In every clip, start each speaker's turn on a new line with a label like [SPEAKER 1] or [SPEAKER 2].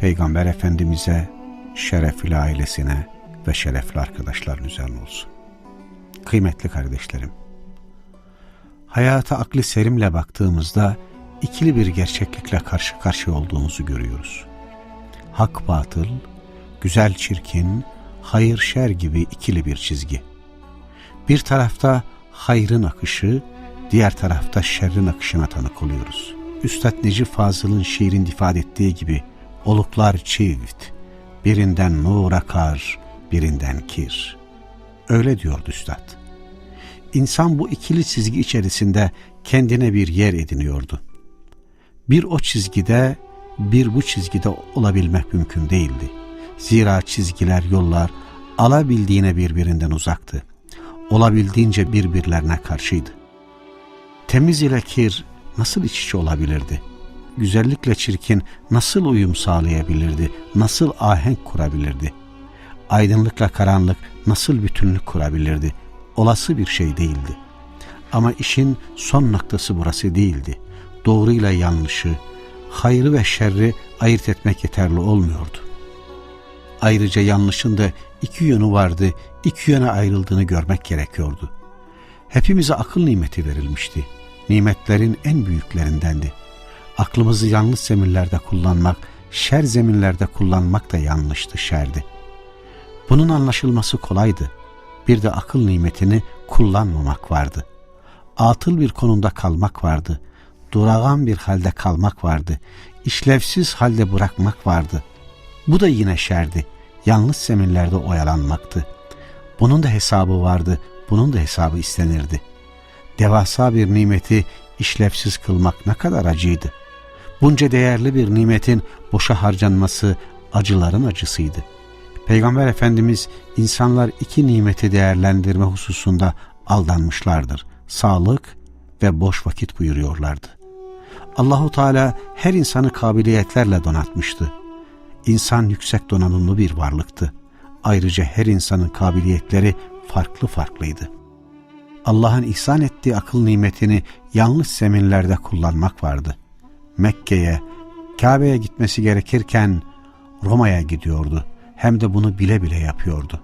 [SPEAKER 1] Peygamber Efendimiz'e, şerefli ailesine ve şerefli arkadaşların üzerine olsun. Kıymetli kardeşlerim, hayata aklı serimle baktığımızda ikili bir gerçeklikle karşı karşıya olduğumuzu görüyoruz. Hak batıl, güzel çirkin, hayır şer gibi ikili bir çizgi. Bir tarafta hayrın akışı, diğer tarafta şerrin akışına tanık oluyoruz. Üstad Necip Fazıl'ın şiirin ifade ettiği gibi oluklar çift, birinden nur akar, birinden kir. Öyle diyordu Üstad. İnsan bu ikili çizgi içerisinde kendine bir yer ediniyordu. Bir o çizgide, bir bu çizgide olabilmek mümkün değildi. Zira çizgiler, yollar alabildiğine birbirinden uzaktı. Olabildiğince birbirlerine karşıydı. Temiz ile kir nasıl iç içe olabilirdi? Güzellikle çirkin nasıl uyum sağlayabilirdi? Nasıl ahenk kurabilirdi? Aydınlıkla karanlık nasıl bütünlük kurabilirdi? Olası bir şey değildi. Ama işin son noktası burası değildi. Doğruyla yanlışı, hayrı ve şerri ayırt etmek yeterli olmuyordu. Ayrıca yanlışın da iki yönü vardı, iki yöne ayrıldığını görmek gerekiyordu. Hepimize akıl nimeti verilmişti. Nimetlerin en büyüklerindendi. Aklımızı yanlış zeminlerde kullanmak, şer zeminlerde kullanmak da yanlıştı, şerdi. Bunun anlaşılması kolaydı. Bir de akıl nimetini kullanmamak vardı. Atıl bir konumda kalmak vardı. Durağan bir halde kalmak vardı. İşlevsiz halde bırakmak vardı. Bu da yine şerdi. Yanlış zeminlerde oyalanmaktı. Bunun da hesabı vardı. Bunun da hesabı istenirdi. Devasa bir nimeti işlevsiz kılmak ne kadar acıydı. Bunca değerli bir nimetin boşa harcanması acıların acısıydı. Peygamber Efendimiz insanlar iki nimeti değerlendirme hususunda aldanmışlardır. Sağlık ve boş vakit buyuruyorlardı. Allahu Teala her insanı kabiliyetlerle donatmıştı. İnsan yüksek donanımlı bir varlıktı. Ayrıca her insanın kabiliyetleri farklı farklıydı. Allah'ın ihsan ettiği akıl nimetini yanlış zeminlerde kullanmak vardı. Mekke'ye, Kabe'ye gitmesi gerekirken Roma'ya gidiyordu. Hem de bunu bile bile yapıyordu.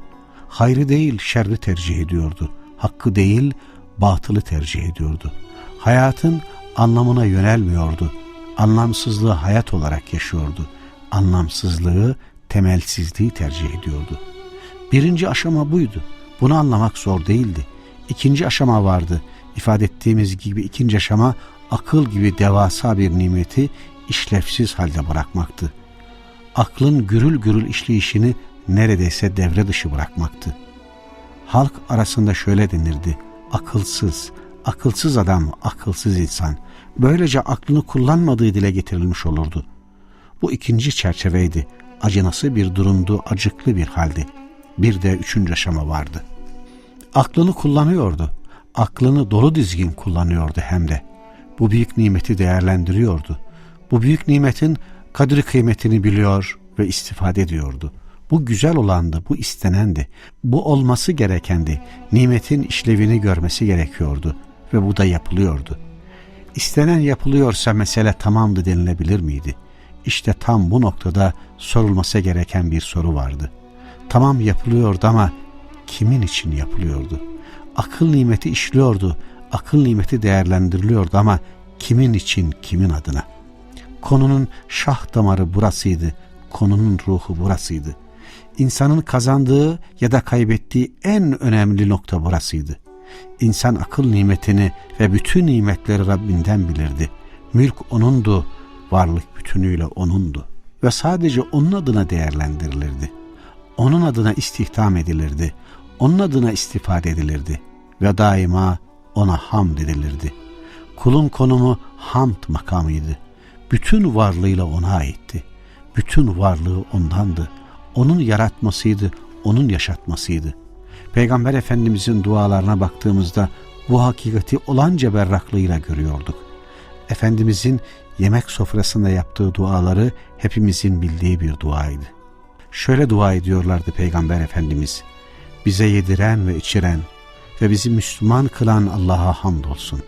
[SPEAKER 1] Hayrı değil şerri tercih ediyordu. Hakkı değil batılı tercih ediyordu. Hayatın anlamına yönelmiyordu. Anlamsızlığı hayat olarak yaşıyordu. Anlamsızlığı, temelsizliği tercih ediyordu. Birinci aşama buydu. Bunu anlamak zor değildi. İkinci aşama vardı. İfade ettiğimiz gibi ikinci aşama akıl gibi devasa bir nimeti işlevsiz halde bırakmaktı. Aklın gürül gürül işleyişini neredeyse devre dışı bırakmaktı. Halk arasında şöyle denirdi. Akılsız, akılsız adam, akılsız insan. Böylece aklını kullanmadığı dile getirilmiş olurdu. Bu ikinci çerçeveydi. Acınası bir durumdu, acıklı bir haldi. Bir de üçüncü aşama vardı. Aklını kullanıyordu. Aklını dolu dizgin kullanıyordu hem de. Bu büyük nimeti değerlendiriyordu. Bu büyük nimetin kadri kıymetini biliyor ve istifade ediyordu. Bu güzel olandı, bu istenendi. Bu olması gerekendi. Nimetin işlevini görmesi gerekiyordu ve bu da yapılıyordu. İstenen yapılıyorsa mesele tamamdı denilebilir miydi? İşte tam bu noktada sorulması gereken bir soru vardı. Tamam yapılıyordu ama kimin için yapılıyordu? Akıl nimeti işliyordu, akıl nimeti değerlendiriliyordu ama kimin için, kimin adına? Konunun şah damarı burasıydı, konunun ruhu burasıydı. İnsanın kazandığı ya da kaybettiği en önemli nokta burasıydı. İnsan akıl nimetini ve bütün nimetleri Rabbinden bilirdi. Mülk O'nundu, varlık bütünüyle O'nundu ve sadece O'nun adına değerlendirilirdi. O'nun adına istihdam edilirdi. O'nun adına istifade edilirdi ve daima O'na hamd edilirdi. Kulun konumu hamd makamıydı. Bütün varlığıyla O'na aitti. Bütün varlığı ondandı. Onun yaratmasıydı, onun yaşatmasıydı. Peygamber Efendimizin dualarına baktığımızda bu hakikati olanca berraklığıyla görüyorduk. Efendimizin yemek sofrasında yaptığı duaları hepimizin bildiği bir duaydı. Şöyle dua ediyorlardı Peygamber Efendimiz. Bize yediren ve içiren ve bizi Müslüman kılan Allah'a hamdolsun.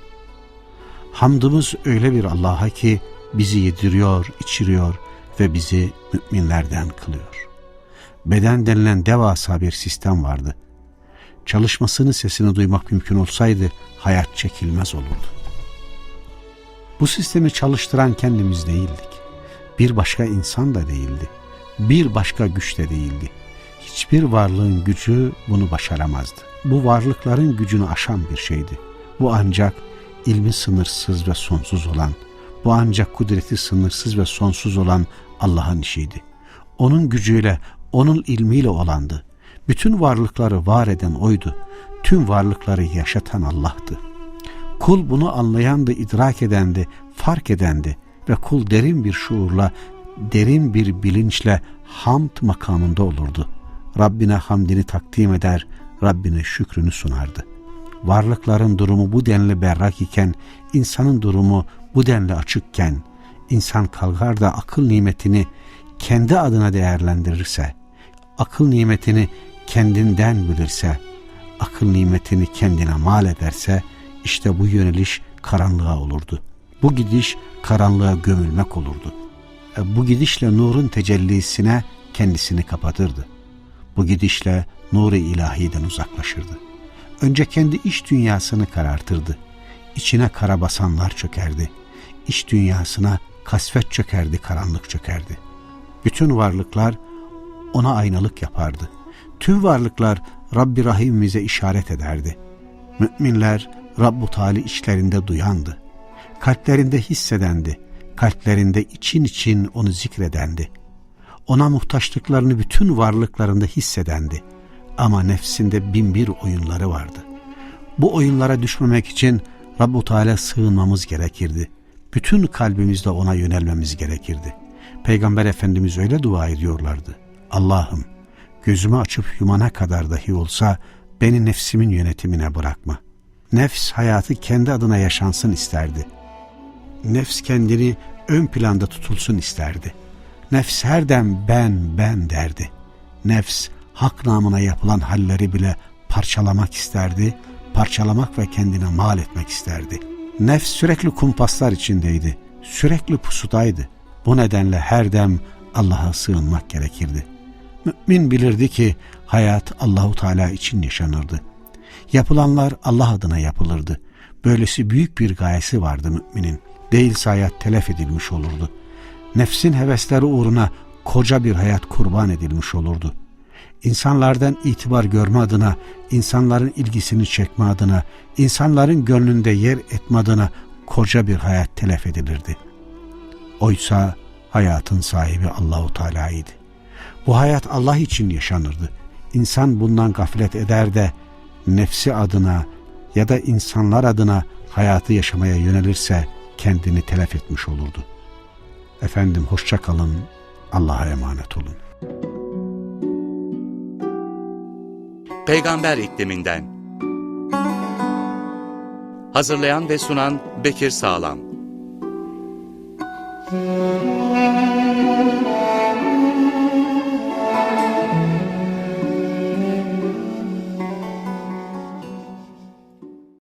[SPEAKER 1] Hamdımız öyle bir Allah'a ki bizi yediriyor, içiriyor ve bizi müminlerden kılıyor. Beden denilen devasa bir sistem vardı. Çalışmasını sesini duymak mümkün olsaydı hayat çekilmez olurdu. Bu sistemi çalıştıran kendimiz değildik. Bir başka insan da değildi. Bir başka güç de değildi. Hiçbir varlığın gücü bunu başaramazdı. Bu varlıkların gücünü aşan bir şeydi. Bu ancak ilmi sınırsız ve sonsuz olan, bu ancak kudreti sınırsız ve sonsuz olan Allah'ın işiydi. Onun gücüyle, onun ilmiyle olandı. Bütün varlıkları var eden oydu. Tüm varlıkları yaşatan Allah'tı. Kul bunu anlayandı, idrak edendi, fark edendi ve kul derin bir şuurla, derin bir bilinçle hamd makamında olurdu. Rabbine hamdini takdim eder, Rabbine şükrünü sunardı. Varlıkların durumu bu denli berrak iken, insanın durumu bu denli açıkken, insan kalkar da akıl nimetini kendi adına değerlendirirse, akıl nimetini kendinden bilirse, akıl nimetini kendine mal ederse, işte bu yöneliş karanlığa olurdu. Bu gidiş karanlığa gömülmek olurdu. E, Bu gidişle nurun tecellisine kendisini kapatırdı. Bu gidişle nuru ilahiden uzaklaşırdı. Önce kendi iç dünyasını karartırdı. İçine kara basanlar çökerdi. İç dünyasına kasvet çökerdi, karanlık çökerdi. Bütün varlıklar ona aynalık yapardı. Tüm varlıklar Rabbi Rahim'imize işaret ederdi. Müminler Rabbu Teala içlerinde duyandı. Kalplerinde hissedendi. Kalplerinde için için onu zikredendi. Ona muhtaçlıklarını bütün varlıklarında hissedendi. Ama nefsinde bin bir oyunları vardı. Bu oyunlara düşmemek için Rabbu Teala sığınmamız gerekirdi. Bütün kalbimizle ona yönelmemiz gerekirdi. Peygamber Efendimiz öyle dua ediyorlardı. Allah'ım gözümü açıp yumana kadar dahi olsa beni nefsimin yönetimine bırakma. Nefs hayatı kendi adına yaşansın isterdi. Nefs kendini ön planda tutulsun isterdi. Nefs her dem ben ben derdi. Nefs hak namına yapılan halleri bile parçalamak isterdi, parçalamak ve kendine mal etmek isterdi. Nefs sürekli kumpaslar içindeydi, sürekli pusudaydı. Bu nedenle her dem Allah'a sığınmak gerekirdi. Mümin bilirdi ki hayat Allahu Teala için yaşanırdı. Yapılanlar Allah adına yapılırdı. Böylesi büyük bir gayesi vardı müminin. Değilse hayat telef edilmiş olurdu. Nefsin hevesleri uğruna koca bir hayat kurban edilmiş olurdu. İnsanlardan itibar görme adına, insanların ilgisini çekme adına, insanların gönlünde yer etme adına koca bir hayat telef edilirdi. Oysa hayatın sahibi Allahu Teala'ydı. Bu hayat Allah için yaşanırdı. İnsan bundan gaflet eder de nefsi adına ya da insanlar adına hayatı yaşamaya yönelirse kendini telef etmiş olurdu. Efendim hoşça kalın, Allah'a emanet olun.
[SPEAKER 2] Peygamber ikliminden. Hazırlayan ve sunan Bekir Sağlam.